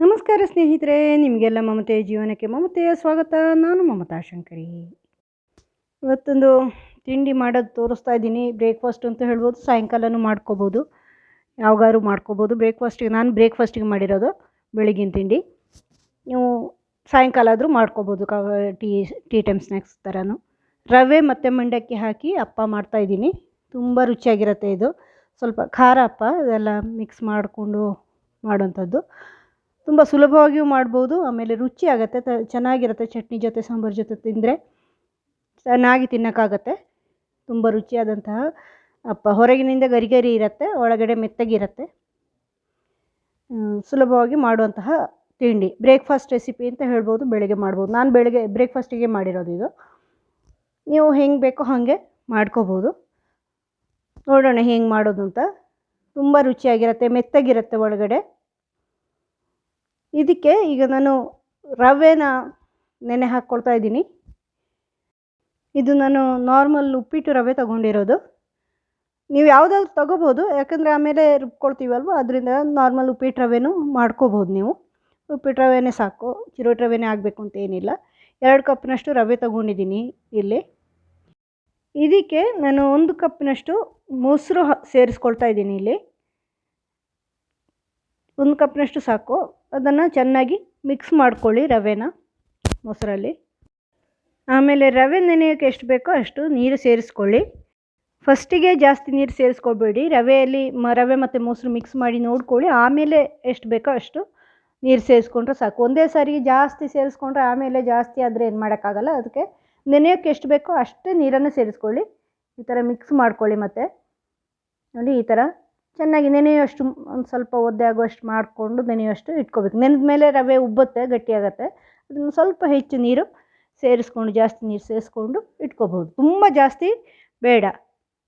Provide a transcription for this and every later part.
ನಮಸ್ಕಾರ ಸ್ನೇಹಿತರೆ, ನಿಮಗೆಲ್ಲ ಮಮತೆಯ ಜೀವನಕ್ಕೆ ಮಮತೆಯ ಸ್ವಾಗತ. ನಾನು ಮಮತಾ ಶಂಕರಿ. ಇವತ್ತೊಂದು ತಿಂಡಿ ಮಾಡೋದು ತೋರಿಸ್ತಾ ಇದ್ದೀನಿ. ಬ್ರೇಕ್ಫಾಸ್ಟ್ ಅಂತ ಹೇಳ್ಬೋದು, ಸಾಯಂಕಾಲನೂ ಮಾಡ್ಕೋಬೋದು. ಯಾವಾಗಾದ್ರು ಮಾಡ್ಕೋಬೋದು. ಬ್ರೇಕ್ಫಾಸ್ಟಿಗೆ, ನಾನು ಬ್ರೇಕ್ಫಾಸ್ಟಿಗೆ ಮಾಡಿರೋದು ಬೆಳಗಿನ ತಿಂಡಿ. ನೀವು ಸಾಯಂಕಾಲ ಆದರೂ ಮಾಡ್ಕೋಬೋದು, ಕ, ಟೀ ಟೀ ಟೈಮ್ ಸ್ನ್ಯಾಕ್ಸ್ ಥರನೂ ರವೆ ಮತ್ತು ಮಂಡಕ್ಕಿ ಹಾಕಿ ಅಪ್ಪ ಮಾಡ್ತಾಯಿದ್ದೀನಿ ತುಂಬ ರುಚಿಯಾಗಿರುತ್ತೆ ಇದು. ಸ್ವಲ್ಪ ಖಾರ ಅಪ್ಪ ಇದೆಲ್ಲ ಮಿಕ್ಸ್ ಮಾಡಿಕೊಂಡು ಮಾಡೋಂಥದ್ದು ತುಂಬ ಸುಲಭವಾಗಿಯೂ ಮಾಡ್ಬೋದು, ಆಮೇಲೆ ರುಚಿ ಆಗುತ್ತೆ ತ ಚೆನ್ನಾಗಿರುತ್ತೆ, ಚಟ್ನಿ ಜೊತೆ, ಸಾಂಬಾರು ಜೊತೆ ತಿಂದರೆ ಚೆನ್ನಾಗಿ ತಿನ್ನೋಕ್ಕಾಗತ್ತೆ, ತುಂಬ ರುಚಿಯಾದಂತಹ ಅಪ್ಪ ಹೊರಗಿನಿಂದ ಗರಿ ಗರಿ ಇರುತ್ತೆ, ಒಳಗಡೆ ಮೆತ್ತಗಿರುತ್ತೆ. ಸುಲಭವಾಗಿ ಮಾಡುವಂತಹ ತಿಂಡಿ. ಬ್ರೇಕ್ಫಾಸ್ಟ್ ರೆಸಿಪಿ ಅಂತ ಹೇಳ್ಬೋದು, ಬೆಳಗ್ಗೆ ಮಾಡ್ಬೋದು. ನಾನು ಬೆಳಗ್ಗೆ ಬ್ರೇಕ್ಫಾಸ್ಟಿಗೆ ಮಾಡಿರೋದು ಇದು. ನೀವು ಹೆಂಗೆ ಬೇಕೋ ಹಾಗೆ ಮಾಡ್ಕೋಬೋದು. ನೋಡೋಣ ಹೆಂಗೆ ಮಾಡೋದು ಅಂತ. ತುಂಬ ರುಚಿಯಾಗಿರುತ್ತೆ, ಮೆತ್ತಗಿರುತ್ತೆ ಒಳಗಡೆ. ಇದಕ್ಕೆ ಈಗ ನಾನು ರವೆನ ನೆನೆ ಹಾಕ್ಕೊಳ್ತಾ ಇದ್ದೀನಿ. ಇದು ನಾನು ನಾರ್ಮಲ್ ಉಪ್ಪಿಟ್ಟು ರವೆ ತಗೊಂಡಿರೋದು. ನೀವು ಯಾವುದಾದ್ರು ತಗೋಬೋದು, ಯಾಕಂದರೆ ಆಮೇಲೆ ರುಬ್ಕೊಳ್ತೀವಲ್ವ, ಅದರಿಂದ ನಾರ್ಮಲ್ ಉಪ್ಪಿಟ್ಟು ರವೆನೂ ಮಾಡ್ಕೋಬೋದು ನೀವು. ಉಪ್ಪಿಟ್ಟು ರವೆನೇ ಸಾಕು, ಚಿರೋಟಿ ರವೆನೇ ಆಗಬೇಕು ಅಂತ ಏನಿಲ್ಲ. ಎರಡು ಕಪ್ನಷ್ಟು ರವೆ ತಗೊಂಡಿದ್ದೀನಿ ಇಲ್ಲಿ. ಇದಕ್ಕೆ ನಾನು ಒಂದು ಕಪ್ನಷ್ಟು ಮೊಸರು ಸೇರಿಸ್ಕೊಳ್ತಾ ಇದ್ದೀನಿ ಇಲ್ಲಿ. ಒಂದು ಕಪ್ನಷ್ಟು ಸಾಕು. ಅದನ್ನು ಚೆನ್ನಾಗಿ ಮಿಕ್ಸ್ ಮಾಡ್ಕೊಳ್ಳಿ ರವೆನ ಮೊಸರಲ್ಲಿ. ಆಮೇಲೆ ರವೆ ನೆನೆಯೋಕ್ಕೆ ಎಷ್ಟು ಬೇಕೋ ಅಷ್ಟು ನೀರು ಸೇರಿಸ್ಕೊಳ್ಳಿ. ಫಸ್ಟಿಗೆ ಜಾಸ್ತಿ ನೀರು ಸೇರಿಸ್ಕೊಬೇಡಿ ರವೆಯಲ್ಲಿ ಮ, ರವೆ ಮತ್ತು ಮೊಸರು ಮಿಕ್ಸ್ ಮಾಡಿ ನೋಡ್ಕೊಳ್ಳಿ. ಆಮೇಲೆ ಎಷ್ಟು ಬೇಕೋ ಅಷ್ಟು ನೀರು ಸೇರಿಸ್ಕೊಂಡ್ರೆ ಸಾಕು. ಒಂದೇ ಸಾರಿ ಜಾಸ್ತಿ ಸೇರಿಸ್ಕೊಂಡ್ರೆ ಆಮೇಲೆ ಜಾಸ್ತಿ ಆದರೆ ಏನು ಮಾಡೋಕ್ಕಾಗಲ್ಲ. ಅದಕ್ಕೆ ನೆನೆಯೋಕ್ಕೆ ಎಷ್ಟು ಬೇಕೋ ಅಷ್ಟೇ ನೀರನ್ನು ಸೇರಿಸ್ಕೊಳ್ಳಿ. ಈ ಥರ ಮಿಕ್ಸ್ ಮಾಡ್ಕೊಳ್ಳಿ ಮತ್ತು. ನೋಡಿ ಈ ಥರ ಚೆನ್ನಾಗಿ ನೆನೆಯುವಷ್ಟು ಒಂದು ಸ್ವಲ್ಪ ಒದ್ದೆ ಆಗುವಷ್ಟು ಮಾಡಿಕೊಂಡು ನೆನೆಯುವಷ್ಟು ಇಟ್ಕೋಬೇಕು. ನೆನೆದ ಮೇಲೆ ರವೆ ಉಬ್ಬುತ್ತೆ, ಗಟ್ಟಿಯಾಗುತ್ತೆ. ಅದನ್ನು ಸ್ವಲ್ಪ ಹೆಚ್ಚು ನೀರು ಸೇರಿಸ್ಕೊಂಡು, ಜಾಸ್ತಿ ನೀರು ಸೇರಿಸ್ಕೊಂಡು ಇಟ್ಕೋಬೋದು. ತುಂಬ ಜಾಸ್ತಿ ಬೇಡ.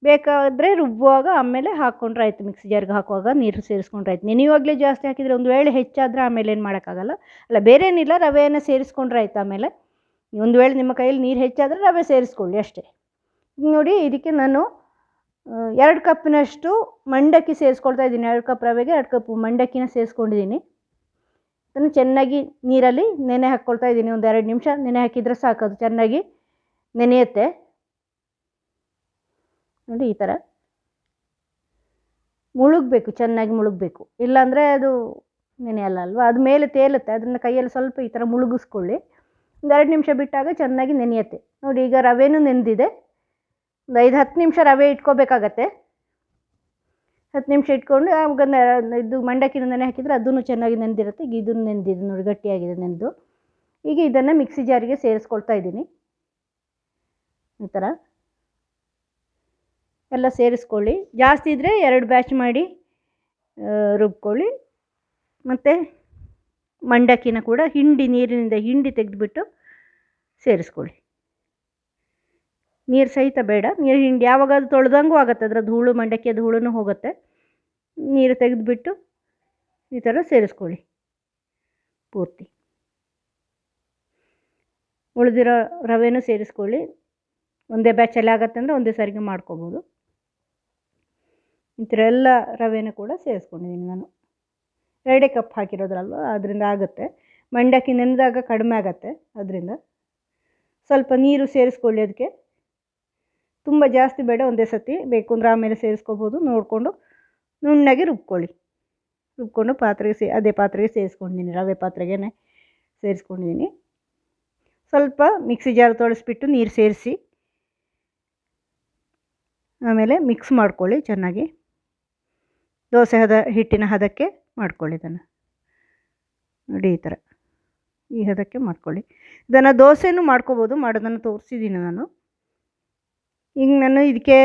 ಬೇಕಾದರೆ ರುಬ್ಬುವಾಗ ಆಮೇಲೆ ಹಾಕ್ಕೊಂಡ್ರೆ ಆಯಿತು ಮಿಕ್ಸಿ ಜಾರ್ಗೆ ಹಾಕುವಾಗ ನೀರು ಸೇರಿಸ್ಕೊಂಡ್ರೆ ಆಯ್ತು ನೆನೆಯುವಾಗಲೇ ಜಾಸ್ತಿ ಹಾಕಿದರೆ ಒಂದು ವೇಳೆ ಹೆಚ್ಚಾದರೆ ಆಮೇಲೆ ಏನು ಮಾಡೋಕ್ಕಾಗಲ್ಲ. ಅಲ್ಲ, ಬೇರೆ ಏನಿಲ್ಲ, ರವೆಯನ್ನು ಸೇರಿಸ್ಕೊಂಡ್ರೆ ಆಯ್ತು ಆಮೇಲೆ. ಒಂದು ವೇಳೆ ನಿಮ್ಮ ಕೈಯಲ್ಲಿ ನೀರು ಹೆಚ್ಚಾದರೆ ರವೆ ಸೇರಿಸ್ಕೊಳ್ಳಿ ಅಷ್ಟೇ. ನೋಡಿ, ಇದಕ್ಕೆ ನಾನು ಎರಡು ಕಪ್ಪಿನಷ್ಟು ಮಂಡಕ್ಕಿ ಸೇರಿಸ್ಕೊಳ್ತಾ ಇದ್ದೀನಿ. ಎರಡು ಕಪ್ ರವೆಗೆ, ಎರಡು ಕಪ್ ಮಂಡಕ್ಕಿನ ಸೇರಿಸ್ಕೊಂಡಿದ್ದೀನಿ. ಅದನ್ನು ಚೆನ್ನಾಗಿ ನೀರಲ್ಲಿ ನೆನೆ ಹಾಕ್ಕೊಳ್ತಾ ಇದ್ದೀನಿ. ಒಂದು ಎರಡು ನಿಮಿಷ ನೆನೆ ಹಾಕಿದರೆ ಸಾಕು. ಅದು ಚೆನ್ನಾಗಿ ನೆನೆಯುತ್ತೆ. ನೋಡಿ, ಈ ಥರ. ಮುಳುಗಬೇಕು, ಚೆನ್ನಾಗಿ ಮುಳುಗಬೇಕು. ಇಲ್ಲಾಂದರೆ ಅದು ನೆನೆಯಲ್ಲ ಅಲ್ವಾ? ಅದು ಮೇಲೆ ತೇಲುತ್ತೆ. ಅದನ್ನು ಕೈಯಲ್ಲಿ ಸ್ವಲ್ಪ ಈ ಥರ ಮುಳುಗಿಸ್ಕೊಳ್ಳಿ. ಒಂದು ಎರಡು ನಿಮಿಷ ಬಿಟ್ಟಾಗ ಚೆನ್ನಾಗಿ ನೆನೆಯುತ್ತೆ. ನೋಡಿ, ಈಗ ರವೆನೂ ನೆನೆದಿದೆ ಒಂದು ಐದು ಹತ್ತು ನಿಮಿಷ ರವೆ ಇಟ್ಕೋಬೇಕಾಗತ್ತೆ. ಹತ್ತು ನಿಮಿಷ ಇಟ್ಕೊಂಡು ಆವಾಗ ಇದು ಮಂಡಕ್ಕಿನ ನೆನೆ ಹಾಕಿದರೆ ಅದೂ ಚೆನ್ನಾಗಿ ನೆನೆದಿರುತ್ತೆ ಈಗ ಇದನ್ನು ನೆನೆದಿದೆ ನೋಡಿ, ಗಟ್ಟಿಯಾಗಿದೆ ನೆನೆದು ಈಗ ಇದನ್ನು ಮಿಕ್ಸಿ ಜಾರಿಗೆ ಸೇರಿಸ್ಕೊಳ್ತಾ ಇದ್ದೀನಿ. ಈ ಥರ. ಎಲ್ಲ ಸೇರಿಸ್ಕೊಳ್ಳಿ. ಜಾಸ್ತಿ ಇದ್ದರೆ ಎರಡು ಬ್ಯಾಚ್ ಮಾಡಿ ರುಬ್ಕೊಳ್ಳಿ. ಮತ್ತು ಮಂಡಕ್ಕಿನ ಕೂಡ ಹಿಂಡಿ, ನೀರಿನಿಂದ ಹಿಂಡಿ ತೆಗೆದುಬಿಟ್ಟು ಸೇರಿಸ್ಕೊಳ್ಳಿ. ನೀರು ಸಹಿತ ಬೇಡ. ನೀರು ಹಿಂಗೆ ಯಾವಾಗ ಅದು ತೊಳೆದಂಗೂ ಆಗುತ್ತೆ. ಅದರ ಧೂಳು ಮಂಡಕ್ಕಿಯ ಧೂಳೂ ಹೋಗುತ್ತೆ. ನೀರು ತೆಗೆದುಬಿಟ್ಟು ಈ ಥರ ಸೇರಿಸ್ಕೊಳ್ಳಿ. ಪೂರ್ತಿ. ಉಳಿದಿರೋ ರವೆನೂ ಸೇರಿಸ್ಕೊಳ್ಳಿ. ಒಂದೇ ಬ್ಯಾಚಲ್ಲಿ ಆಗತ್ತೆ ಅಂದರೆ ಒಂದೇ ಸಾರಿಗೆ ಮಾಡ್ಕೋಬೋದು. ಈ ಥರ ಎಲ್ಲ ರವೆನೂ ಕೂಡ ಸೇರಿಸ್ಕೊಂಡಿದ್ದೀನಿ ನಾನು. ಎರಡೇ ಕಪ್ ಹಾಕಿರೋದ್ರಲ್ವ? ಅದರಿಂದ ಆಗುತ್ತೆ. ಮಂಡಕ್ಕಿ ನೆನೆದಾಗ ಕಡಿಮೆ ಆಗುತ್ತೆ. ಅದರಿಂದ ಸ್ವಲ್ಪ ನೀರು ಸೇರಿಸ್ಕೊಳ್ಳಿ ಅದಕ್ಕೆ ತುಂಬ ಜಾಸ್ತಿ ಬೇಡ, ಒಂದೇ ಸತಿ. ಬೇಕು ಅಂದರೆ ಆಮೇಲೆ ಸೇರಿಸ್ಕೋಬೋದು. ನೋಡಿಕೊಂಡು ನುಣ್ಣಗೆ ರುಬ್ಕೊಳ್ಳಿ. ರುಬ್ಕೊಂಡು ಪಾತ್ರೆಗೆ ಸೇ, ಅದೇ ಪಾತ್ರೆಗೆ ಸೇರಿಸ್ಕೊಂಡಿದ್ದೀನಿ. ರವೆ ಪಾತ್ರೆಗೆ ಸೇರಿಸ್ಕೊಂಡಿದ್ದೀನಿ. ಸ್ವಲ್ಪ ಮಿಕ್ಸಿ ಜಾರ್ ತೊಳಸ್ಬಿಟ್ಟು ನೀರು ಸೇರಿಸಿ, ಆಮೇಲೆ ಮಿಕ್ಸ್ ಮಾಡ್ಕೊಳ್ಳಿ ಚೆನ್ನಾಗಿ. ದೋಸೆ ಹದ, ಹಿಟ್ಟಿನ ಹದಕ್ಕೆ ಮಾಡ್ಕೊಳ್ಳಿ ಇದನ್ನು. ನೋಡಿ ಈ ಥರ ಈ ಹದಕ್ಕೆ ಮಾಡ್ಕೊಳ್ಳಿ. ಇದನ್ನು ದೋಸೆನೂ ಮಾಡ್ಕೋಬೋದು. ಮಾಡೋದನ್ನು ತೋರಿಸಿದ್ದೀನಿ ನಾನು. ಈಗ ನಾನು ಇದಕ್ಕೆ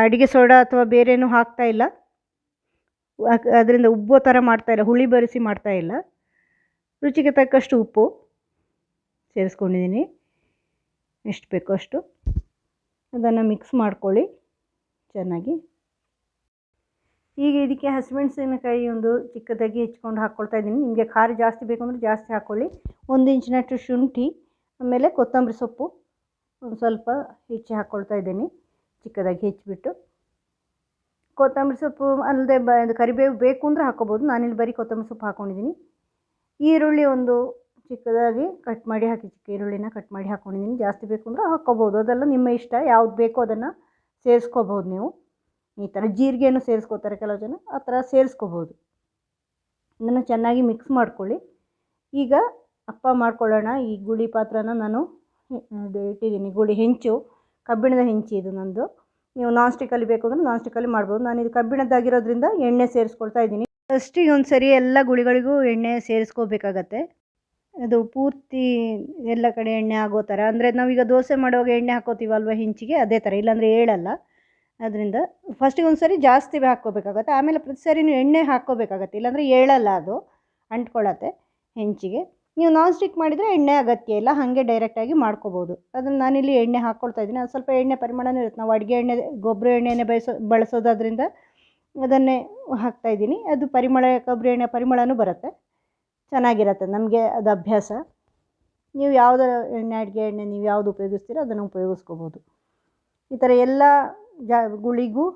ಅಡುಗೆ ಸೋಡಾ ಅಥವಾ ಬೇರೇನೂ ಹಾಕ್ತಾ ಇಲ್ಲ. ಅದರಿಂದ ಉಬ್ಬೋ ಥರ ಮಾಡ್ತಾಯಿಲ್ಲ ಹುಳಿ ಬರಿಸಿ ಮಾಡ್ತಾಯಿಲ್ಲ ರುಚಿಗೆ ತಕ್ಕಷ್ಟು ಉಪ್ಪು ಸೇರಿಸ್ಕೊಂಡಿದ್ದೀನಿ. ಎಷ್ಟು ಬೇಕೋ ಅಷ್ಟು. ಅದನ್ನು ಮಿಕ್ಸ್ ಮಾಡ್ಕೊಳ್ಳಿ. ಚೆನ್ನಾಗಿ. ಈಗ ಇದಕ್ಕೆ ಹಸಿಮೆಣಸಿನಕಾಯಿ ಒಂದು ಚಿಕ್ಕದಾಗಿ ಹೆಚ್ಕೊಂಡು ಹಾಕ್ಕೊಳ್ತಾ ಇದ್ದೀನಿ. ನಿಮಗೆ ಖಾರ ಜಾಸ್ತಿ ಬೇಕು ಅಂದರೆ ಜಾಸ್ತಿ ಹಾಕ್ಕೊಳ್ಳಿ. ಒಂದು ಇಂಚಿನಷ್ಟು ಶುಂಠಿ, ಆಮೇಲೆ ಕೊತ್ತಂಬರಿ ಸೊಪ್ಪು. ಒಂದು ಸ್ವಲ್ಪ ಹೆಚ್ಚಿ ಹಾಕ್ಕೊಳ್ತಾ ಇದ್ದೀನಿ. ಚಿಕ್ಕದಾಗಿ ಹೆಚ್ಚಿಬಿಟ್ಟು. ಕೊತ್ತಂಬರಿ ಸೊಪ್ಪು ಅಲ್ಲದೆ ಬ ಕರಿಬೇವು ಬೇಕು ಅಂದರೆ ಹಾಕ್ಕೋಬೋದು ನಾನಿಲ್ಲಿ ಬರೀ ಕೊತ್ತಂಬರಿ ಸೊಪ್ಪು ಹಾಕ್ಕೊಂಡಿದ್ದೀನಿ ಈರುಳ್ಳಿ ಒಂದು ಚಿಕ್ಕದಾಗಿ ಕಟ್ ಮಾಡಿ ಹಾಕಿ, ಚಿಕ್ಕ ಈರುಳ್ಳಿನ ಕಟ್ ಮಾಡಿ ಹಾಕ್ಕೊಂಡಿದ್ದೀನಿ ಜಾಸ್ತಿ ಬೇಕು ಅಂದರೆ ಹಾಕ್ಕೋಬೋದು ಅದೆಲ್ಲ ನಿಮ್ಮ ಇಷ್ಟ. ಯಾವ್ದು ಬೇಕೋ ಅದನ್ನು ಸೇರಿಸ್ಕೋಬೋದು ನೀವು. ಈ ಥರ ಜೀರಿಗೆನೂ ಸೇರಿಸ್ಕೋತಾರೆ ಕೆಲವು ಜನ. ಆ ಥರ ಸೇರಿಸ್ಕೋಬೋದು. ಇದನ್ನು ಚೆನ್ನಾಗಿ ಮಿಕ್ಸ್ ಮಾಡ್ಕೊಳ್ಳಿ. ಈಗ ಅಪ್ಪ ಮಾಡ್ಕೊಳ್ಳೋಣ ಈ ಗುಳಿ ಪಾತ್ರನ ನಾನು. ಅದು ಇಟ್ಟಿದ್ದೀನಿ. ಗುಳಿ ಹೆಂಚು, ಕಬ್ಬಿಣದ ಹೆಂಚು ಇದು ನನ್ನದು ನೀವು ನಾನ್ ಸ್ಟಿಕ್ಕಲ್ಲಿ ಬೇಕು ಅಂದರೆ ನಾನ್ ಸ್ಟಿಕ್ಕಲ್ಲಿ ಮಾಡ್ಬೋದು. ನಾನು ಇದು ಕಬ್ಬಿಣದ್ದಾಗಿರೋದ್ರಿಂದ ಎಣ್ಣೆ ಸೇರಿಸ್ಕೊಳ್ತಾ ಇದ್ದೀನಿ. ಫಸ್ಟಿಗೆ ಒಂದು ಸರಿ ಎಲ್ಲ ಗುಳಿಗಳಿಗೂ ಎಣ್ಣೆ ಸೇರಿಸ್ಕೋಬೇಕಾಗತ್ತೆ. ಅದು ಪೂರ್ತಿ ಎಲ್ಲ ಕಡೆ ಎಣ್ಣೆ ಆಗೋ ಥರ. ಅಂದರೆ ನಾವೀಗ ದೋಸೆ ಮಾಡುವಾಗ ಎಣ್ಣೆ ಹಾಕೋತೀವಲ್ವ ಹೆಂಚಿಗೆ? ಅದೇ ಥರ. ಇಲ್ಲಾಂದರೆ ಏಳಲ್ಲ ಅದರಿಂದ ಫಸ್ಟಿಗೆ ಒಂದು ಸರಿ ಜಾಸ್ತಿ ಹಾಕ್ಕೋಬೇಕಾಗತ್ತೆ. ಆಮೇಲೆ ಪ್ರತಿ ಸರಿನೂ ಎಣ್ಣೆ ಹಾಕ್ಕೋಬೇಕಾಗತ್ತೆ. ಇಲ್ಲಾಂದರೆ ಏಳಲ್ಲ ಅದು. ಅಂಟ್ಕೊಳ್ಳತ್ತೆ ಹೆಂಚಿಗೆ. ನೀವು ನಾನ್ ಸ್ಟಿಕ್ ಮಾಡಿದರೆ ಎಣ್ಣೆ ಅಗತ್ಯ ಇಲ್ಲ, ಹಾಗೆ ಡೈರೆಕ್ಟಾಗಿ ಮಾಡ್ಕೋಬೋದು. ಅದನ್ನು ನಾನಿಲ್ಲಿ ಎಣ್ಣೆ ಹಾಕ್ಕೊಳ್ತಾ ಇದ್ದೀನಿ. ಅದು ಸ್ವಲ್ಪ ಎಣ್ಣೆ ಪರಿಮಾಣನೂ ಇರುತ್ತೆ. ನಾವು ಅಡುಗೆ ಎಣ್ಣೆ, ಗೊಬ್ಬರ ಎಣ್ಣೆನೇ ಬಯಸೋ, ಬಳಸೋದಾದ್ರಿಂದ ಅದನ್ನೇ ಹಾಕ್ತಾಯಿದ್ದೀನಿ ಅದು ಪರಿಮಳ ಕೊಬ್ಬರಿ ಎಣ್ಣೆ ಪರಿಮಳನೂ ಬರುತ್ತೆ. ಚೆನ್ನಾಗಿರುತ್ತೆ ನಮಗೆ ಅದು ಅಭ್ಯಾಸ. ನೀವು ಯಾವುದರ ಎಣ್ಣೆ, ಅಡುಗೆ ಎಣ್ಣೆ ನೀವು ಯಾವುದು ಉಪಯೋಗಿಸ್ತೀರೋ ಅದನ್ನು ಉಪಯೋಗಿಸ್ಕೋಬೋದು. ಈ ಥರ ಎಲ್ಲ ಜಾ, ಗುಳಿಗೂ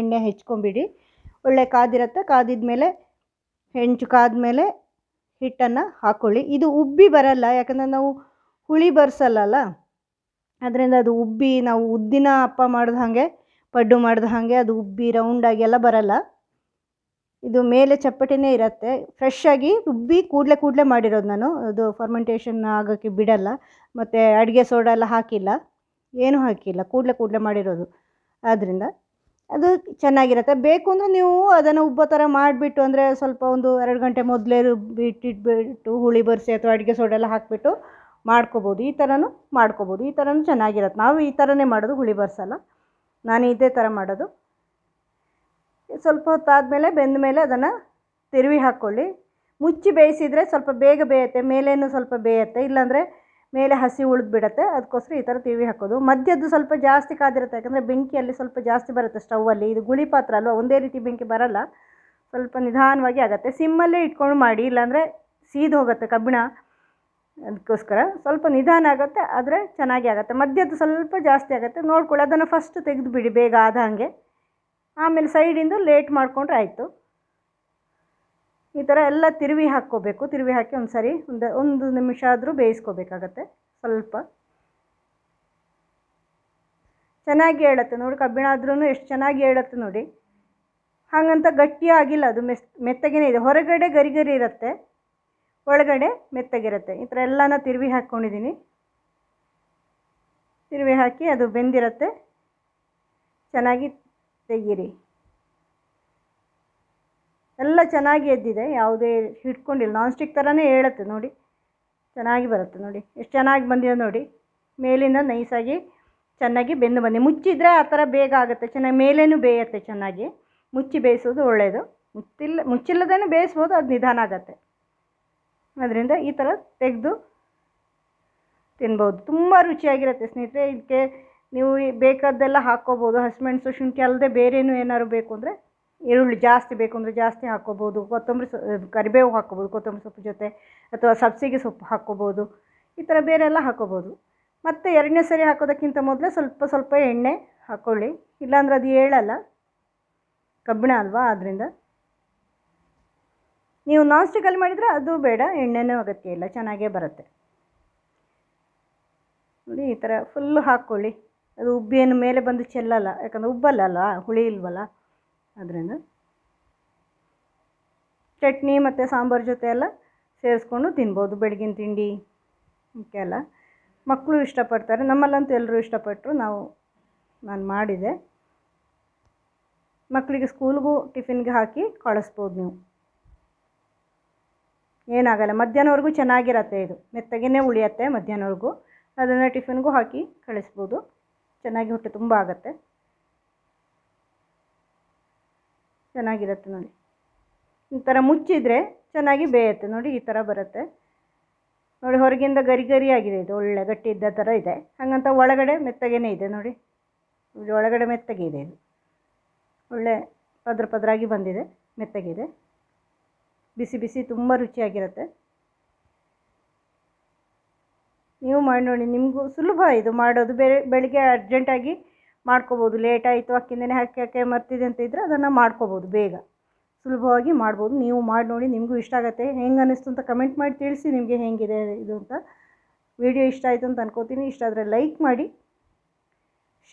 ಎಣ್ಣೆ ಹೆಚ್ಕೊಂಬಿಡಿ. ಒಳ್ಳೆ ಕಾದಿರುತ್ತೆ. ಕಾದಿದ ಮೇಲೆ ಹೆಂಚು ಕಾದ್ಮೇಲೆ ಹಿಟ್ಟನ್ನು ಹಾಕ್ಕೊಳ್ಳಿ ಇದು ಉಬ್ಬಿ ಬರಲ್ಲ, ಯಾಕಂದರೆ ನಾವು ಹುಳಿ ಬರ್ಸಲ್ಲಲ್ಲ? ಅದರಿಂದ ಅದು ಉಬ್ಬಿ ನಾವು ಉದ್ದಿನ ಅಪ್ಪ ಮಾಡಿದ ಹಾಗೆ, ಪಡ್ಡು ಮಾಡಿದ ಹಾಗೆ ಅದು ಉಬ್ಬಿ ರೌಂಡಾಗಿ ಎಲ್ಲ ಬರಲ್ಲ. ಇದು ಮೇಲೆ ಚಪ್ಪಟಿನೇ ಇರುತ್ತೆ. ಫ್ರೆಶ್ ಆಗಿ ರುಬ್ಬಿ ಕೂಡಲೇ ಕೂಡಲೇ ಮಾಡಿರೋದು ನಾನು. ಅದು ಫರ್ಮೆಂಟೇಷನ್ ಆಗೋಕ್ಕೆ ಬಿಡಲ್ಲ. ಮತ್ತು ಅಡುಗೆ ಸೋಡಾ ಎಲ್ಲ ಹಾಕಿಲ್ಲ. ಏನೂ ಹಾಕಿಲ್ಲ. ಕೂಡಲೇ ಕೂಡಲೇ ಮಾಡಿರೋದು. ಆದ್ದರಿಂದ ಅದು ಚೆನ್ನಾಗಿರುತ್ತೆ. ಬೇಕು ಅಂದರೆ ನೀವು ಅದನ್ನು ಉಬ್ಬೋ ಥರ ಮಾಡಿಬಿಟ್ಟು ಅಂದರೆ ಸ್ವಲ್ಪ ಒಂದು ಎರಡು ಗಂಟೆ ಮೊದಲೇ ಬಿಟ್ಟಿಟ್ಬಿಟ್ಟು ಹುಳಿ ಬರಿಸಿ ಅಥವಾ ಅಡುಗೆ ಸೋಡೆಲ್ಲ ಹಾಕಿಬಿಟ್ಟು ಮಾಡ್ಕೋಬೋದು. ಈ ಥರನೂ ಮಾಡ್ಕೋಬೋದು. ಈ ಥರನೂ ಚೆನ್ನಾಗಿರುತ್ತೆ. ನಾವು ಈ ಥರನೇ ಮಾಡೋದು ಹುಳಿ ಬರ್ಸಲ್ಲ ನಾನು ಇದೇ ಥರ ಮಾಡೋದು. ಸ್ವಲ್ಪ ಹೊತ್ತಾದಮೇಲೆ ಬೆಂದ ಮೇಲೆ ಅದನ್ನು ತಿರುವಿ ಹಾಕ್ಕೊಳ್ಳಿ. ಮುಚ್ಚಿ ಬೇಯಿಸಿದರೆ ಸ್ವಲ್ಪ ಬೇಗ ಬೇಯುತ್ತೆ. ಮೇಲೇನು ಸ್ವಲ್ಪ ಬೇಯುತ್ತೆ. ಇಲ್ಲಾಂದರೆ ಮೇಲೆ ಹಸಿ ಉಳಿದು ಬಿಡುತ್ತೆ. ಅದಕ್ಕೋಸ್ಕರ ಈ ಥರ ತಿರುವಿ ಹಾಕೋದು. ಮಧ್ಯದ್ದು ಸ್ವಲ್ಪ ಜಾಸ್ತಿ ಕಾದಿರುತ್ತೆ. ಯಾಕಂದರೆ ಬೆಂಕಿಯಲ್ಲಿ ಸ್ವಲ್ಪ ಜಾಸ್ತಿ ಬರುತ್ತೆ ಸ್ಟವ್ವಲ್ಲಿ ಇದು ಗುಳಿ ಪಾತ್ರ ಅಲ್ವಾ? ಒಂದೇ ರೀತಿ ಬೆಂಕಿ ಬರಲ್ಲ. ಸ್ವಲ್ಪ ನಿಧಾನವಾಗಿ ಆಗುತ್ತೆ. ಸಿಮ್ಮಲ್ಲೇ ಇಟ್ಕೊಂಡು ಮಾಡಿ. ಇಲ್ಲಾಂದರೆ ಸೀದು ಹೋಗುತ್ತೆ ಕಬ್ಬಿಣ. ಅದಕ್ಕೋಸ್ಕರ ಸ್ವಲ್ಪ ನಿಧಾನ ಆಗುತ್ತೆ. ಆದರೆ ಚೆನ್ನಾಗಿ ಆಗುತ್ತೆ. ಮಧ್ಯದ್ದು ಸ್ವಲ್ಪ ಜಾಸ್ತಿ ಆಗುತ್ತೆ. ನೋಡ್ಕೊಳ್ಳಿ. ಅದನ್ನು ಫಸ್ಟ್ ತೆಗೆದು ಬಿಡಿ ಬೇಗ ಆದ ಹಾಗೆ. ಆಮೇಲೆ ಸೈಡಿಂದು ಲೇಟ್ ಮಾಡಿಕೊಂಡ್ರೆ ಆಯಿತು. ಈ ಥರ ಎಲ್ಲ ತಿರುವಿ ಹಾಕ್ಕೋಬೇಕು. ತಿರುವಿ ಹಾಕಿ ಒಂದು ಸರಿ ಒಂದು ಒಂದು ನಿಮಿಷ ಆದರೂ ಬೇಯಿಸ್ಕೋಬೇಕಾಗತ್ತೆ. ಸ್ವಲ್ಪ. ಚೆನ್ನಾಗಿ ಹೇಳುತ್ತೆ ನೋಡಿ ಕಬ್ಬಿಣ ಆದ್ರೂ ಎಷ್ಟು ಚೆನ್ನಾಗಿ ಹೇಳುತ್ತೆ ನೋಡಿ. ಹಾಗಂತ ಗಟ್ಟಿಯಾಗಿಲ್ಲ ಅದು ಮೆಸ್ ಮೆತ್ತಗೇ ಇದೆ. ಹೊರಗಡೆ ಗರಿಗರಿ ಗರಿ ಇರುತ್ತೆ. ಒಳಗಡೆ ಮೆತ್ತಗಿರುತ್ತೆ. ಈ ಥರ ಎಲ್ಲನ ತಿರುವಿ ಹಾಕ್ಕೊಂಡಿದ್ದೀನಿ ತಿರುವಿ ಹಾಕಿ ಅದು ಬೆಂದಿರುತ್ತೆ. ಚೆನ್ನಾಗಿ ತೆಗೀರಿ. ಎಲ್ಲ ಚೆನ್ನಾಗಿ ಎದ್ದಿದೆ, ಯಾವುದೇ ಹಿಡ್ಕೊಂಡಿಲ್ಲ ನಾನ್ ಸ್ಟಿಕ್ ಥರನೇ ಹೇಳುತ್ತೆ ನೋಡಿ. ಚೆನ್ನಾಗಿ ಬರುತ್ತೆ ನೋಡಿ. ಎಷ್ಟು ಚೆನ್ನಾಗಿ ಬಂದಿದೆ ನೋಡಿ. ಮೇಲಿಂದ ನೈಸಾಗಿ ಚೆನ್ನಾಗಿ ಬೆಂದು ಬಂದಿದೆ. ಮುಚ್ಚಿದರೆ ಆ ಥರ ಬೇಗ ಆಗುತ್ತೆ. ಚೆನ್ನಾಗಿ ಮೇಲೇನು ಬೇಯುತ್ತೆ ಚೆನ್ನಾಗಿ. ಮುಚ್ಚಿ ಬೇಯಿಸೋದು ಒಳ್ಳೆಯದು ಮುಚ್ಚಿಲ್ಲ ಮುಚ್ಚಿಲ್ಲದೇ ಬೇಯಿಸ್ಬೋದು, ಅದು ನಿಧಾನ ಆಗುತ್ತೆ. ಅದರಿಂದ ಈ ಥರ ತೆಗೆದು ತಿನ್ಬೋದು. ತುಂಬ ರುಚಿಯಾಗಿರುತ್ತೆ ಸ್ನೇಹಿತರೆ. ಇದಕ್ಕೆ ನೀವು ಬೇಕಾದ್ದೆಲ್ಲ ಹಾಕ್ಕೋಬೋದು. ಹಸಿಮೆಣಸು ಶುಂಠಿ ಅಲ್ಲದೆ ಬೇರೇನು ಏನಾದ್ರು ಬೇಕು ಅಂದರೆ ಈರುಳ್ಳಿ ಜಾಸ್ತಿ ಬೇಕು ಅಂದರೆ ಜಾಸ್ತಿ ಹಾಕ್ಕೋಬೋದು. ಕೊತ್ತಂಬರಿ ಸೊ ಕರಿಬೇವು ಹಾಕ್ಕೋಬೋದು, ಕೊತ್ತಂಬರಿ ಸೊಪ್ಪು ಜೊತೆ. ಅಥವಾ ಸಬ್ಸಿಗೆ ಸೊಪ್ಪು ಹಾಕ್ಕೋಬೋದು. ಈ ಥರ ಬೇರೆ ಎಲ್ಲ ಹಾಕ್ಕೋಬೋದು. ಮತ್ತು ಎರಡನೇ ಸರಿ ಹಾಕೋದಕ್ಕಿಂತ ಮೊದಲೇ ಸ್ವಲ್ಪ ಸ್ವಲ್ಪ ಎಣ್ಣೆ ಹಾಕ್ಕೊಳ್ಳಿ ಇಲ್ಲಾಂದ್ರೆ ಅದು ಹೇಳಲ್ಲ ಕಬ್ಬಿಣ ಅಲ್ವಾ ಆದ್ದರಿಂದ ನೀವು ನಾನ್ ಸ್ಟಿಕ್ಕಲ್ಲಿ ಮಾಡಿದರೆ ಅದು ಬೇಡ, ಎಣ್ಣೆನೂ ಅಗತ್ಯ ಇಲ್ಲ, ಚೆನ್ನಾಗೇ ಬರುತ್ತೆ. ನೋಡಿ, ಈ ಥರ ಫುಲ್ಲು ಹಾಕ್ಕೊಳ್ಳಿ. ಅದು ಉಬ್ಬಿಯನ್ನು ಮೇಲೆ ಬಂದು ಚೆಲ್ಲಲ್ಲ. ಯಾಕಂದರೆ ಉಬ್ಬಲ್ಲ ಹುಳಿ ಇಲ್ವಲ್ಲ. ಅದರಿಂದ ಚಟ್ನಿ ಮತ್ತು ಸಾಂಬಾರು ಜೊತೆ ಎಲ್ಲ ಸೇರಿಸ್ಕೊಂಡು ತಿನ್ಬೋದು, ಬೆಳಗಿನ ತಿಂಡಿ ಎಲ್ಲ ಮಕ್ಕಳು ಇಷ್ಟಪಡ್ತಾರೆ, ನಮ್ಮಲ್ಲಂತೂ ಎಲ್ಲರೂ ಇಷ್ಟಪಟ್ಟರು ನಾವು, ನಾನು ಮಾಡಿದೆ. ಮಕ್ಕಳಿಗೆ ಸ್ಕೂಲ್ಗೂ ಟಿಫಿನ್ಗೆ ಹಾಕಿ ಕಳಿಸ್ಬೋದು ನೀವು. ಏನಾಗಲ್ಲ, ಮಧ್ಯಾಹ್ನವರೆಗೂ ಚೆನ್ನಾಗಿರತ್ತೆ ಇದು. ಮೆತ್ತಗೇ ಉಳಿಯತ್ತೆ ಮಧ್ಯಾಹ್ನವರೆಗೂ. ಅದನ್ನು ಟಿಫಿನ್ಗೂ ಹಾಕಿ ಕಳಿಸ್ಬೋದು. ಚೆನ್ನಾಗಿ ಹೊಟ್ಟೆ ತುಂಬ ಆಗುತ್ತೆ. ಚೆನ್ನಾಗಿರುತ್ತೆ ನೋಡಿ. ಈ ಥರ ಮುಚ್ಚಿದರೆ ಚೆನ್ನಾಗಿ ಬೇಯುತ್ತೆ. ನೋಡಿ ಈ ಥರ ಬರುತ್ತೆ. ನೋಡಿ ಹೊರಗಿಂದ ಗರಿ ಗರಿ ಆಗಿದೆ ಇದು. ಒಳ್ಳೆ ಗಟ್ಟಿ ಇದ್ದ ಥರ ಇದೆ. ಹಾಗಂತ ಒಳಗಡೆ ಮೆತ್ತಗೇನೆ ಇದೆ ನೋಡಿ. ಒಳಗಡೆ ಮೆತ್ತಗೆ ಇದೆ ಇದು. ಒಳ್ಳೆ ಪದ್ರ ಪದ್ರಾಗಿ ಬಂದಿದೆ. ಮೆತ್ತಗಿದೆ ಬಿಸಿ ಬಿಸಿ ತುಂಬ ರುಚಿಯಾಗಿರುತ್ತೆ. ನೀವು ಮಾಡಿ ನೋಡಿ. ನಿಮಗೂ ಸುಲಭ ಇದು ಮಾಡೋದು. ಬೇರೆ ಬೆಳಿಗ್ಗೆ ಅರ್ಜೆಂಟಾಗಿ ಮಾಡ್ಕೋಬೋದು. ಲೇಟ್ ಆಯಿತು ಅಕ್ಕಿಂದನೇ ಹಾಕಿ ಹಾಕಿ ಮರ್ತಿದೆ ಅಂತ ಇದ್ದರೆ ಅದನ್ನು ಮಾಡ್ಕೊಬೋದು ಬೇಗ. ಸುಲಭವಾಗಿ ಮಾಡ್ಬೋದು. ನೀವು ಮಾಡಿ ನೋಡಿ, ನಿಮಗೂ ಇಷ್ಟ ಆಗುತ್ತೆ. ಹೆಂಗೆ ಅನ್ನಿಸ್ತು ಅಂತ ಕಮೆಂಟ್ ಮಾಡಿ ತಿಳಿಸಿ ನಿಮಗೆ ಹೇಗಿದೆ ಇದು ಅಂತ. ವಿಡಿಯೋ ಇಷ್ಟ ಆಯಿತು ಅಂತ ಅನ್ಕೋತೀನಿ. ಇಷ್ಟ ಆದರೆ ಲೈಕ್ ಮಾಡಿ.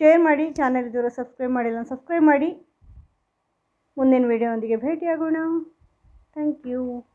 ಶೇರ್ ಮಾಡಿ. ಚಾನಲ್ ಇದ್ದವರು ಸಬ್ಸ್ಕ್ರೈಬ್ ಮಾಡಿಲ್ಲ ಸಬ್ಸ್ಕ್ರೈಬ್ ಮಾಡಿ. ಮುಂದಿನ ವಿಡಿಯೋದೊಂದಿಗೆ ಭೇಟಿಯಾಗೋಣ. Thank you